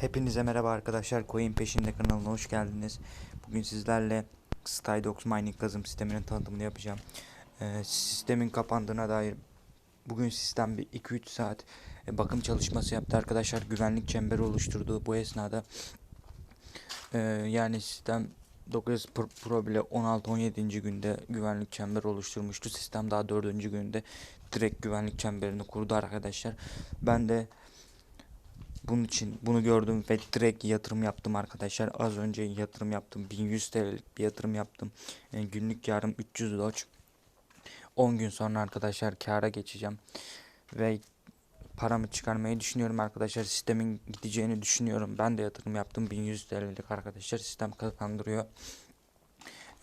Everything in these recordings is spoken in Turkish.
Hepinize merhaba arkadaşlar. Coin peşinde kanalına hoş geldiniz. Bugün sizlerle Skydox Mining kazım sisteminin tanıtımını yapacağım. Ee, sistemin kapandığına dair bugün sistem bir 2-3 saat e, bakım çalışması yaptı arkadaşlar. Güvenlik çemberi oluşturdu bu esnada. Ee, yani sistem 9 Pro, bile 16-17. günde güvenlik çemberi oluşturmuştu. Sistem daha 4. günde direkt güvenlik çemberini kurdu arkadaşlar. Ben de bunun için bunu gördüm ve direkt yatırım yaptım arkadaşlar. Az önce yatırım yaptım. 1100 TL'lik bir yatırım yaptım. E, günlük yarım 300 doç. 10 gün sonra arkadaşlar kâra geçeceğim. Ve paramı çıkarmayı düşünüyorum arkadaşlar. Sistemin gideceğini düşünüyorum. Ben de yatırım yaptım. 1100 TL'lik arkadaşlar. Sistem kazandırıyor.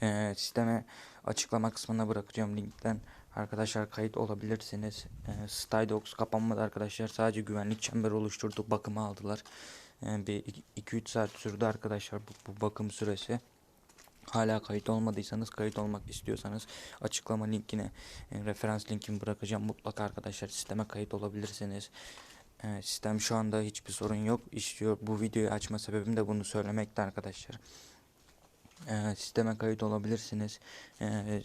E, sisteme açıklama kısmına bırakacağım linkten. Arkadaşlar kayıt olabilirsiniz. E, Stydox kapanmadı arkadaşlar. Sadece güvenlik çemberi oluşturdu. Bakımı aldılar. E, bir 2-3 saat sürdü arkadaşlar bu, bu bakım süresi. Hala kayıt olmadıysanız, kayıt olmak istiyorsanız açıklama linkine, e, referans linkimi bırakacağım. Mutlaka arkadaşlar sisteme kayıt olabilirsiniz. E, sistem şu anda hiçbir sorun yok. İşliyor. Bu videoyu açma sebebim de bunu söylemekti arkadaşlar. E, sisteme kayıt olabilirsiniz. E,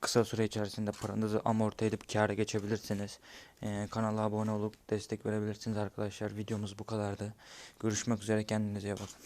kısa süre içerisinde paranızı amorti edip kâra geçebilirsiniz. Ee, kanala abone olup destek verebilirsiniz arkadaşlar. Videomuz bu kadardı. Görüşmek üzere kendinize iyi bakın.